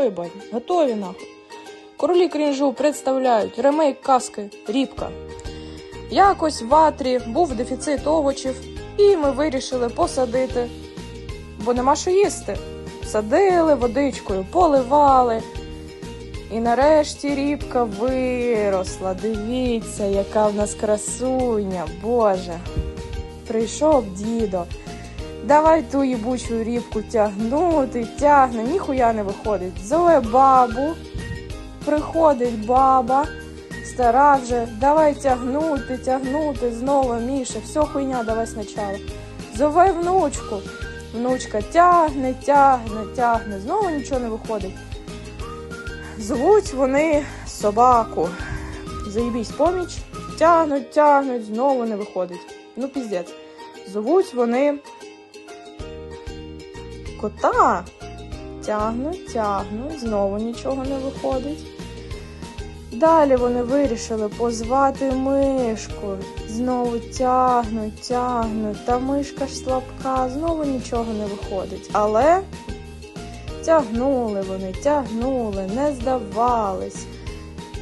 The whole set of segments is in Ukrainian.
Ебать, готові нахуй. Королі крінжу представляють ремейк казки Рібка. Якось в Атрі був дефіцит овочів, і ми вирішили посадити, бо нема що їсти. Садили водичкою, поливали. І нарешті рібка виросла. Дивіться, яка в нас красуня, Боже. Прийшов дідо. Давай ту їбучу рібку тягнути, тягне, ніхуя не виходить. Зове бабу, приходить баба, стара вже, давай тягнути, тягнути, знову Міша, все хуйня, давай спочатку. Зове внучку. Внучка тягне, тягне, тягне, знову нічого не виходить. Звуть вони собаку. Заїбісь поміч, тягнуть, тягнуть, знову не виходить. Ну, піздець. Звуть вони кота. Тягнуть, тягнуть, знову нічого не виходить. Далі вони вирішили позвати мишку. Знову тягнуть, тягнуть. Та мишка ж слабка, знову нічого не виходить. Але тягнули вони, тягнули, не здавались.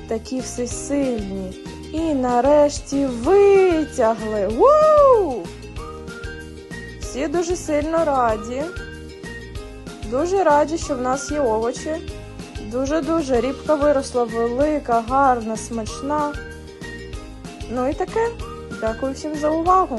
Такі всесильні. І нарешті витягли. Вуу! Всі дуже сильно раді. Дуже раді, що в нас є овочі. Дуже-дуже рібка виросла велика, гарна, смачна. Ну і таке. Дякую всім за увагу.